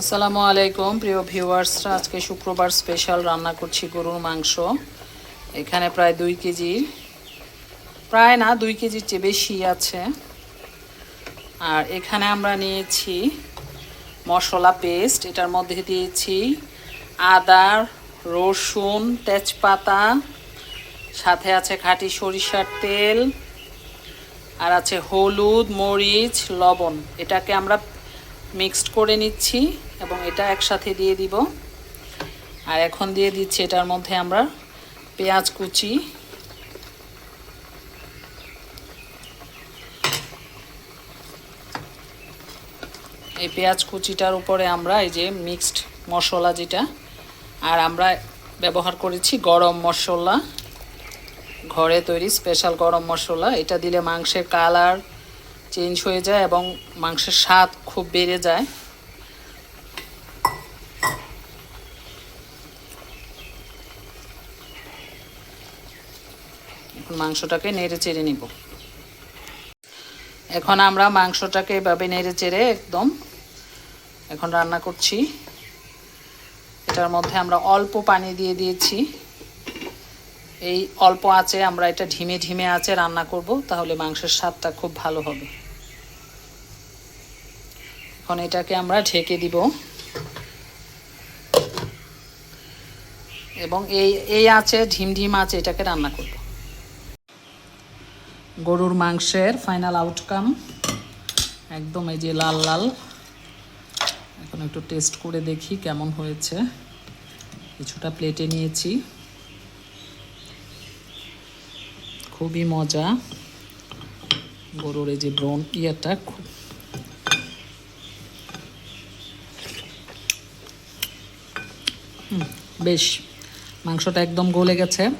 আসসালামু আলাইকুম, প্রিয় ভিউয়ার্সরা আজকে শুক্রবার স্পেশাল রান্না করছি গরুর মাংস। এখানে প্রায় দুই কেজি, প্রায় না, দুই কেজির চেয়ে বেশি আছে। আর এখানে আমরা নিয়েছি মশলা পেস্ট এটার মধ্যে দিয়েছি আদা, রসুন, তেজপাতা, সাথে আছে খাঁটি সরিষার তেল, আর আছে হলুদ, মরিচ, লবণ। এটাকে আমরা মিক্সড করে নিচ্ছি। এবং এটা একসাথে দিয়ে দিব। আর এখন দিয়ে দিচ্ছি এটার মধ্যে আমরা পেঁয়াজ কুচি। এই পেঁয়াজ কুচিটার উপরে আমরা এই যে মিক্সড মশলা যেটা, আর আমরা ব্যবহার করেছি গরম মশলা। ঘরে তৈরি স্পেশাল গরম মশলা, এটা দিলে মাংসের কালার চেঞ্জ হয়ে যায় এবং মাংসের স্বাদ খুব বেড়ে যায়। মাংসটাকে নেড়ে চেড়ে নিব। এখন আমরা মাংসটাকে এভাবে নেড়ে চেড়ে একদম এখন রান্না করছি। এটার মধ্যে আমরা অল্প পানি দিয়ে দিয়েছি। এই অল্প আঁচে আমরা এটা ঢিমে ঢিমে আঁচে রান্না করব, তাহলে মাংসের স্বাদটা খুব ভালো হবে। এখন এটাকে আমরা ঢেকে দিব। এবং এই এই আছে ঢিম ঢিম আছে এটাকে রান্না করব। গরুর মাংসের ফাইনাল আউটকাম একদম এই যে লাল লাল। এখন একটু টেস্ট করে দেখি কেমন হয়েছে। কিছুটা প্লেটে নিয়েছি। খুবই মজা। গরুর এই যে ব্রন ইয়েটা খুব বেশ। মাংসটা একদম গলে গেছে।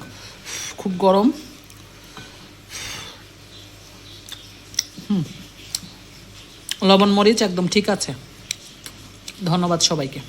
খুব গরম। লবণ মরিচ একদম ঠিক আছে। ধন্যবাদ সবাইকে।